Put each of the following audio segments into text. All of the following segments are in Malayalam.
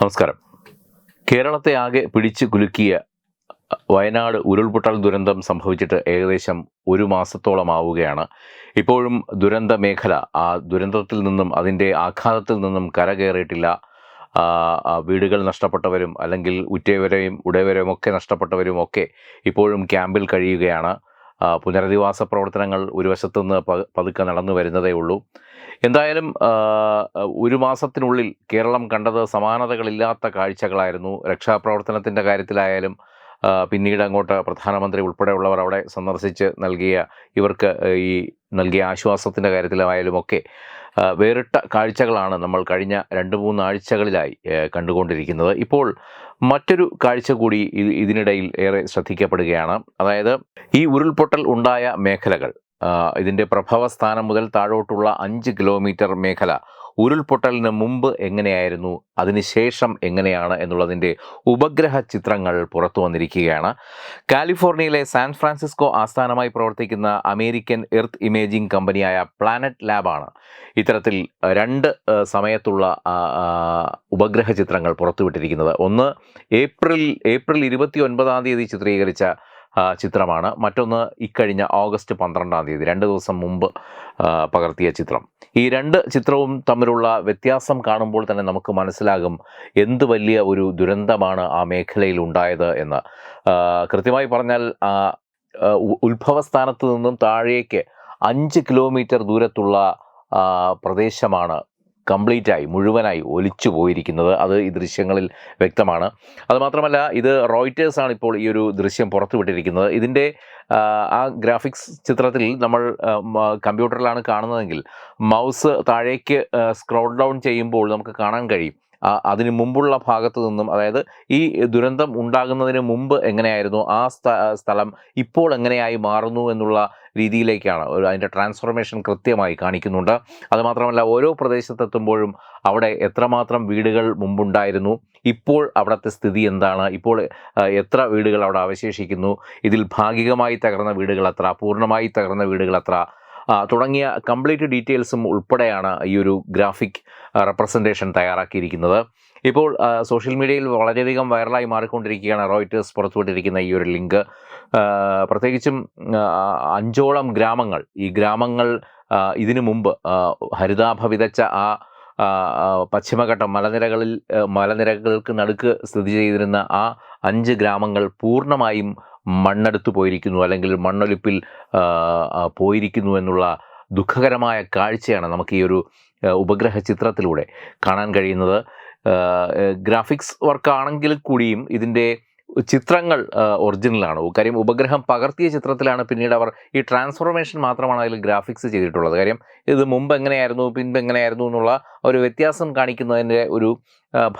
നമസ്കാരം. കേരളത്തെ ആകെ പിടിച്ചു കുലുക്കിയ വയനാട് ഉരുൾപൊട്ടൽ ദുരന്തം സംഭവിച്ചിട്ട് ഏകദേശം ഒരു മാസത്തോളം ആവുകയാണ് ഇപ്പോഴും ദുരന്ത മേഖല ആ ദുരന്തത്തിൽ നിന്നും അതിന്റെ ആഘാതത്തിൽ നിന്നും കരകയറിയിട്ടില്ല. വീടുകൾ നഷ്ടപ്പെട്ടവരും അല്ലെങ്കിൽ ഉറ്റവരെയും ഉടയവരെയും ഒക്കെ നഷ്ടപ്പെട്ടവരും ഒക്കെ ഇപ്പോഴും ക്യാമ്പിൽ കഴിയുകയാണ്. പുനരധിവാസ പ്രവർത്തനങ്ങൾ ഒരു വശത്തുനിന്ന് പതുക്കെ നടന്നു വരുന്നതേ ഉള്ളൂ. എന്തായാലും ഒരു മാസത്തിനുള്ളിൽ കേരളം കണ്ടത് സമാനതകളില്ലാത്ത കാഴ്ചകളായിരുന്നു. രക്ഷാപ്രവർത്തനത്തിന്റെ കാര്യത്തിലായാലും പിന്നീട് അങ്ങോട്ട് പ്രധാനമന്ത്രി ഉൾപ്പെടെയുള്ളവർ അവിടെ സന്ദർശിച്ച് നൽകിയ ഇവർക്ക് ഈ നൽകിയ ആശ്വാസത്തിന്റെ കാര്യത്തിലായാലും ഒക്കെ വേറിട്ട കാഴ്ചകളാണ് നമ്മൾ കഴിഞ്ഞ രണ്ട് മൂന്ന് ആഴ്ചകളിലായി കണ്ടുകൊണ്ടിരിക്കുന്നത്. ഇപ്പോൾ മറ്റൊരു കാഴ്ച കൂടി ഇതിനിടയിൽ ഏറെ ശ്രദ്ധിക്കപ്പെടുകയാണ്. അതായത് ഈ ഉരുൾപൊട്ടൽ ഉണ്ടായ മേഖലകൾ. ഇതിന്റെ പ്രഭവസ്ഥാനം മുതൽ താഴോട്ടുള്ള അഞ്ച് കിലോമീറ്റർ മേഖല ഉരുൾപൊട്ടലിന് മുമ്പ് എങ്ങനെയായിരുന്നു അതിനുശേഷം എങ്ങനെയാണ് എന്നുള്ളതിന്റെ ഉപഗ്രഹ ചിത്രങ്ങൾ പുറത്തു വന്നിരിക്കുകയാണ്. കാലിഫോർണിയയിലെ സാൻ ഫ്രാൻസിസ്കോ ആസ്ഥാനമായി പ്രവർത്തിക്കുന്ന അമേരിക്കൻ എർത്ത് ഇമേജിംഗ് കമ്പനിയായ പ്ലാനറ്റ് ലാബാണ്. ഇത്തരത്തിൽ രണ്ട് സമയത്തുള്ള ഉപഗ്രഹ ചിത്രങ്ങൾ പുറത്തുവിട്ടിരിക്കുന്നത്. ഒന്ന് ഏപ്രിൽ ഏപ്രിൽ ഇരുപത്തി ഒൻപതാം തീയതി ചിത്രീകരിച്ച ചിത്രമാണ്. മറ്റൊന്ന് ഇക്കഴിഞ്ഞ ഓഗസ്റ്റ് പന്ത്രണ്ടാം തീയതി രണ്ട് ദിവസം മുമ്പ് പകർത്തിയ ചിത്രം. ഈ രണ്ട് ചിത്രവും തമ്മിലുള്ള വ്യത്യാസം കാണുമ്പോൾ തന്നെ നമുക്ക് മനസ്സിലാകും എന്ത് വലിയ ഒരു ദുരന്തമാണ് ആ മേഖലയിൽ ഉണ്ടായത് എന്ന്. കൃത്യമായി പറഞ്ഞാൽ ഉത്ഭവസ്ഥാനത്ത് നിന്നും താഴേക്ക് അഞ്ച് കിലോമീറ്റർ ദൂരത്തുള്ള പ്രദേശമാണ് കംപ്ലീറ്റായി മുഴുവനായി ഒലിച്ചു പോയിരിക്കുന്നത്. അത് ഈ ദൃശ്യങ്ങളിൽ വ്യക്തമാണ്. അതുമാത്രമല്ല ഇത് റോയിറ്റേഴ്സ് ആണ് ഇപ്പോൾ ഈ ഒരു ദൃശ്യം പുറത്തുവിട്ടിരിക്കുന്നത്. ഇതിന്റെ ആ, ഗ്രാഫിക്സ് ചിത്രത്തിൽ നമ്മൾ കമ്പ്യൂട്ടറിലാണ് കാണുന്നതെങ്കിൽ മൗസ് താഴേക്ക് സ്ക്രോൾ ഡൗൺ ചെയ്യുമ്പോൾ നമുക്ക് കാണാൻ കഴിയും. അതിന് മുമ്പുള്ള ഭാഗത്തു നിന്നും അതായത് ഈ ദുരന്തം ഉണ്ടാകുന്നതിന് മുമ്പ് എങ്ങനെയായിരുന്നു ആ സ്ഥലം ഇപ്പോൾ എങ്ങനെയായി മാറുന്നു എന്നുള്ള രീതിയിലേക്കാണ് അതിന്റെ ട്രാൻസ്ഫോർമേഷൻ കൃത്യമായി കാണിക്കുന്നുണ്ട്. അതുമാത്രമല്ല ഓരോ പ്രദേശത്തെത്തുമ്പോഴും അവിടെ എത്രമാത്രം വീടുകൾ മുമ്പുണ്ടായിരുന്നു ഇപ്പോൾ അവിടുത്തെ സ്ഥിതി എന്താണ് ഇപ്പോൾ എത്ര വീടുകൾ അവിടെ അവശേഷിക്കുന്നു ഇതിൽ ഭാഗികമായി തകർന്ന വീടുകൾ എത്ര പൂർണമായി തകർന്ന വീടുകൾ എത്ര തുടങ്ങിയ കംപ്ലീറ്റ് ഡീറ്റെയിൽസും ഉൾപ്പെടെയാണ് ഈ ഒരു ഗ്രാഫിക് റെപ്രസെന്റേഷൻ തയ്യാറാക്കിയിരിക്കുന്നത്. ഇപ്പോൾ സോഷ്യൽ മീഡിയയിൽ വളരെയധികം വൈറലായി മാറിക്കൊണ്ടിരിക്കുകയാണ് റോയിറ്റേഴ്സ് പുറത്തുവിട്ടിരിക്കുന്ന ഈ ഒരു ലിങ്ക്. പ്രത്യേകിച്ചും അഞ്ചോളം ഗ്രാമങ്ങൾ. ഈ ഗ്രാമങ്ങൾ ഇതിനു മുമ്പ് ഹരിതാഭ വിതച്ച ആ, പശ്ചിമഘട്ടം മലനിരകളിൽ മലനിരകൾക്ക് നടുക്ക് സ്ഥിതി ചെയ്തിരുന്ന ആ അഞ്ച് ഗ്രാമങ്ങൾ പൂർണമായും മണ്ണെടുത്തു പോയിരിക്കുന്നു അല്ലെങ്കിൽ മണ്ണൊലിപ്പിൽ പോയിരിക്കുന്നു എന്നുള്ള ദുഃഖകരമായ കാഴ്ചയാണ് നമുക്ക് ഈ ഒരു ഉപഗ്രഹ ചിത്രത്തിലൂടെ കാണാൻ കഴിയുന്നത്. ഗ്രാഫിക്സ് വർക്കാണെങ്കിൽ കൂടിയും ഇതിന്റെ ചിത്രങ്ങൾ ഒറിജിനലാണ്. കാര്യം ഉപഗ്രഹം പകർത്തിയ ചിത്രത്തിലാണ് പിന്നീട് അവർ ഈ ട്രാൻസ്ഫോർമേഷൻ മാത്രമാണ് അതിൽ ഗ്രാഫിക്സ് ചെയ്തിട്ടുള്ളത്. കാര്യം ഇത് മുമ്പ് എങ്ങനെയായിരുന്നു പിൻപ് എങ്ങനെയായിരുന്നു എന്നുള്ള ഒരു വ്യത്യാസം കാണിക്കുന്നതിന്റെ ഒരു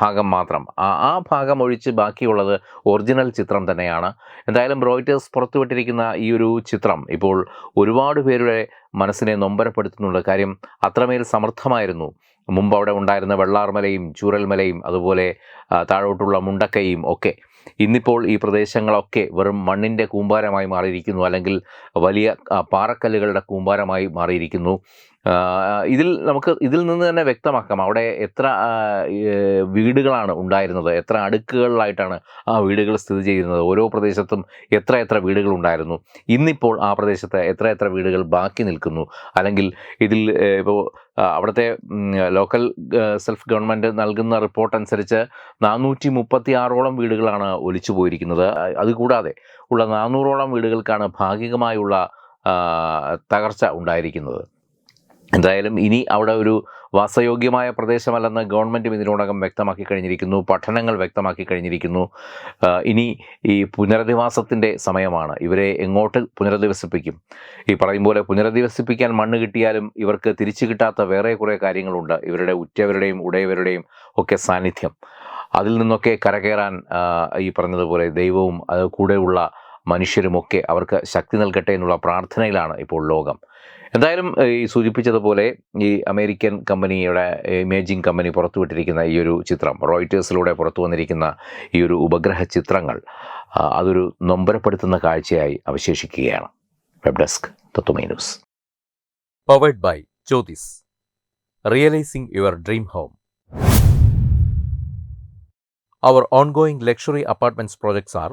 ഭാഗം മാത്രം. ആ ഭാഗം ഒഴിച്ച് ബാക്കിയുള്ളത് ഒറിജിനൽ ചിത്രം തന്നെയാണ്. എന്തായാലും റോയിറ്റേഴ്സ് പുറത്തുവിട്ടിരിക്കുന്ന ഈ ഒരു ചിത്രം ഇപ്പോൾ ഒരുപാട് പേരുടെ മനസ്സിനെ നൊമ്പരപ്പെടുത്തുന്നുണ്ട്. കാര്യം അത്രമേൽ സമർത്ഥമായിരുന്നു. മുമ്പ് അവിടെ ഉണ്ടായിരുന്ന വെള്ളാർമലയും ചൂരൽമലയും അതുപോലെ താഴോട്ടുള്ള മുണ്ടക്കയും ഒക്കെ. ഇന്നിപ്പോൾ ഈ പ്രദേശങ്ങളൊക്കെ വെറും മണ്ണിന്റെ കൂമ്പാരമായി മാറിയിരിക്കുന്നു അല്ലെങ്കിൽ വലിയ പാറക്കല്ലുകളുടെ കൂമ്പാരമായി മാറിയിരിക്കുന്നു. ഇതിൽ നമുക്ക് ഇതിൽ നിന്ന് തന്നെ വ്യക്തമാക്കാം അവിടെ എത്ര വീടുകളാണ് ഉണ്ടായിരുന്നത്. എത്ര അടുക്കുകളിലായിട്ടാണ് ആ വീടുകൾ സ്ഥിതി ചെയ്യുന്നത്. ഓരോ പ്രദേശത്തും എത്ര എത്ര വീടുകൾ ഉണ്ടായിരുന്നു. ഇന്നിപ്പോൾ ആ പ്രദേശത്ത് എത്ര എത്ര വീടുകൾ ബാക്കി നിൽക്കുന്നു. അല്ലെങ്കിൽ ഇതിൽ ഇപ്പോൾ അവിടുത്തെ ലോക്കൽ സെൽഫ് ഗവൺമെന്റ് നൽകുന്ന റിപ്പോർട്ട് അനുസരിച്ച് നാനൂറ്റി മുപ്പത്തി ആറോളം വീടുകളാണ് ഒലിച്ചു പോയിരിക്കുന്നത്. അതുകൂടാതെ ഉള്ള നാനൂറോളം വീടുകൾക്കാണ് ഭാഗികമായുള്ള തകർച്ച ഉണ്ടായിരിക്കുന്നത്. എന്തായാലും ഇനി അവിടെ ഒരു വാസയോഗ്യമായ പ്രദേശമല്ലെന്ന് ഗവൺമെന്റും ഇതിനോടകം വ്യക്തമാക്കി കഴിഞ്ഞിരിക്കുന്നു. പഠനങ്ങൾ വ്യക്തമാക്കി കഴിഞ്ഞിരിക്കുന്നു. ഇനി ഈ പുനരധിവാസത്തിന്റെ സമയമാണ്. ഇവരെ എങ്ങോട്ട് പുനരധിവസിപ്പിക്കും? ഈ പറയും പോലെ പുനരധിവസിപ്പിക്കാൻ മണ്ണ് കിട്ടിയാലും ഇവർക്ക് തിരിച്ചു കിട്ടാത്ത വേറെ കുറേ കാര്യങ്ങളുണ്ട്. ഇവരുടെ ഉറ്റവരുടെയും ഉടയവരുടെയും ഒക്കെ സാന്നിധ്യം. അതിൽ നിന്നൊക്കെ കരകയറാൻ ഈ പറഞ്ഞതുപോലെ ദൈവവും കൂടെയുള്ള മനുഷ്യരുമൊക്കെ അവർക്ക് ശക്തി നൽകട്ടെ എന്നുള്ള പ്രാർത്ഥനയിലാണ് ഇപ്പോൾ ലോകം. എന്തായാലും ഈ സൂചിപ്പിച്ചതുപോലെ ഈ അമേരിക്കൻ കമ്പനിയുടെ ഇമേജിംഗ് കമ്പനി പുറത്തുവിട്ടിരിക്കുന്ന ഈ ഒരു ചിത്രം റോയിറ്റേഴ്സിലൂടെ പുറത്തു വന്നിരിക്കുന്ന ഈ ഒരു ഉപഗ്രഹ ചിത്രങ്ങൾ അതൊരു നൊമ്പരപ്പെടുത്തുന്ന കാഴ്ചയായി അവശേഷിക്കുകയാണ്. Web desk Tatwamayi powered by Jyothis realising your dream home Our ongoing luxury apartments projects are